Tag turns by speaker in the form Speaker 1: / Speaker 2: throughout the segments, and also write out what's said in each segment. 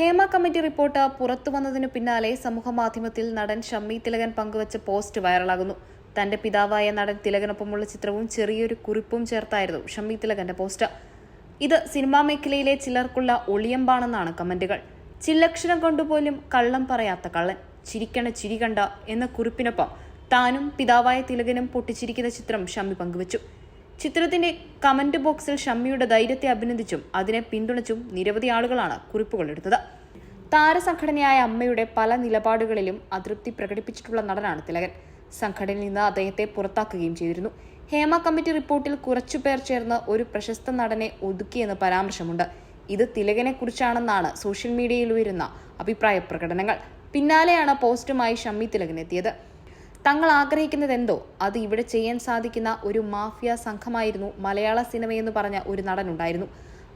Speaker 1: Hema committee report പുറത്തു വന്നതിനു പിന്നാലെ സമൂഹമാധ്യമത്തിൽ നടൻ ഷമ്മി തിലകൻ പങ്കുവച്ച പോസ്റ്റ് വൈറലാകുന്നു. തന്റെ പിതാവായ നടൻ തിലകനൊപ്പമുള്ള ചിത്രവും ചെറിയൊരു കുറിപ്പും ചേർത്തായിരുന്നു ഷമ്മി തിലകന്റെ പോസ്റ്റ്. ഇത് സിനിമാ മേഖലയിലെ ചിലർക്കുള്ള ഒളിയമ്പാണെന്നാണ് കമന്റുകൾ. ചില്ലക്ഷരം കൊണ്ടുപോലും കള്ളം പറയാത്ത കള്ളൻ. ചിരിക്കണ ചിരി കണ്ട എന്ന കുറിപ്പിനൊപ്പം താനും പിതാവായ തിലകനും പൊട്ടിച്ചിരിക്കുന്ന ചിത്രം ഷമ്മി പങ്കുവച്ചു. ചിത്രത്തിന്റെ കമന്റ് ബോക്സിൽ ഷമ്മിയുടെ ധൈര്യത്തെ അഭിനന്ദിച്ചും അതിനെ പിന്തുണച്ചും നിരവധി ആളുകളാണ് കുറിപ്പുകൾ എടുത്തത്. താരസംഘടനയായ അമ്മയുടെ പല നിലപാടുകളിലും അതൃപ്തി പ്രകടിപ്പിച്ചിട്ടുള്ള നടനാണ് തിലകൻ. സംഘടനയിൽ നിന്ന് അദ്ദേഹത്തെ പുറത്താക്കുകയും ചെയ്തിരുന്നു. ഹേമ കമ്മിറ്റി റിപ്പോർട്ടിൽ കുറച്ചുപേർ ചേർന്ന് ഒരു പ്രശസ്ത നടനെ ഒതുക്കിയെന്ന് പരാമർശമുണ്ട്. ഇത് തിലകനെ കുറിച്ചാണെന്നാണ് സോഷ്യൽ മീഡിയയിൽ ഉയരുന്ന അഭിപ്രായ പ്രകടനങ്ങൾ. പിന്നാലെയാണ് പോസ്റ്റുമായി ഷമ്മി തിലകൻ എത്തിയത്. തങ്ങൾ ആഗ്രഹിക്കുന്നത് എന്തോ അത് ഇവിടെ ചെയ്യാൻ സാധിക്കുന്ന ഒരു മാഫിയ സംഘമായിരുന്നു മലയാള സിനിമയെന്ന് പറഞ്ഞ ഒരു നടനുണ്ടായിരുന്നു.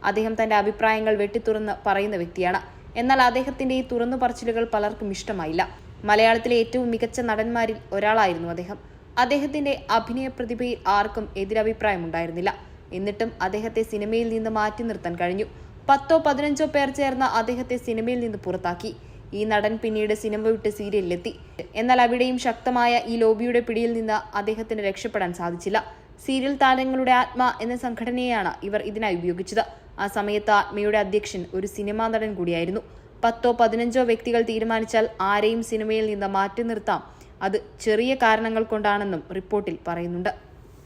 Speaker 1: അദ്ദേഹം തന്റെ അഭിപ്രായങ്ങൾ വെട്ടിത്തുറന്ന് പറയുന്ന വ്യക്തിയാണ്. എന്നാൽ അദ്ദേഹത്തിന്റെ ഈ തുറന്നു പറച്ചിലുകൾ പലർക്കും ഇഷ്ടമായില്ല. മലയാളത്തിലെ ഏറ്റവും മികച്ച നടന്മാരിൽ ഒരാളായിരുന്നു അദ്ദേഹം. അദ്ദേഹത്തിന്റെ അഭിനയ പ്രതിഭയിൽ ആർക്കും എതിരഭിപ്രായം ഉണ്ടായിരുന്നില്ല എന്നിട്ടും അദ്ദേഹത്തെ സിനിമയിൽ നിന്ന് മാറ്റി നിർത്താൻ കഴിഞ്ഞു. പത്തോ പതിനഞ്ചോ പേർ ചേർന്ന് അദ്ദേഹത്തെ സിനിമയിൽ നിന്ന് പുറത്താക്കി. ഈ നടൻ പിന്നീട് സിനിമ വിട്ട് സീരിയലിലെത്തി. എന്നാൽ അവിടെയും ശക്തമായ ഈ ലോബിയുടെ പിടിയിൽ നിന്ന് അദ്ദേഹത്തിന് രക്ഷപ്പെടാൻ സാധിച്ചില്ല. സീരിയൽ താരങ്ങളുടെ ആത്മ എന്ന സംഘടനയെയാണ് ഇവർ ഇതിനായി ഉപയോഗിച്ചത്. ആ സമയത്ത് ആത്മയുടെ അധ്യക്ഷൻ ഒരു സിനിമാ നടൻ കൂടിയായിരുന്നു. പത്തോ പതിനഞ്ചോ വ്യക്തികൾ തീരുമാനിച്ചാൽ ആരെയും സിനിമയിൽ നിന്ന് മാറ്റി നിർത്താം. അത് ചെറിയ കാരണങ്ങൾ കൊണ്ടാണെന്നും റിപ്പോർട്ടിൽ പറയുന്നുണ്ട്.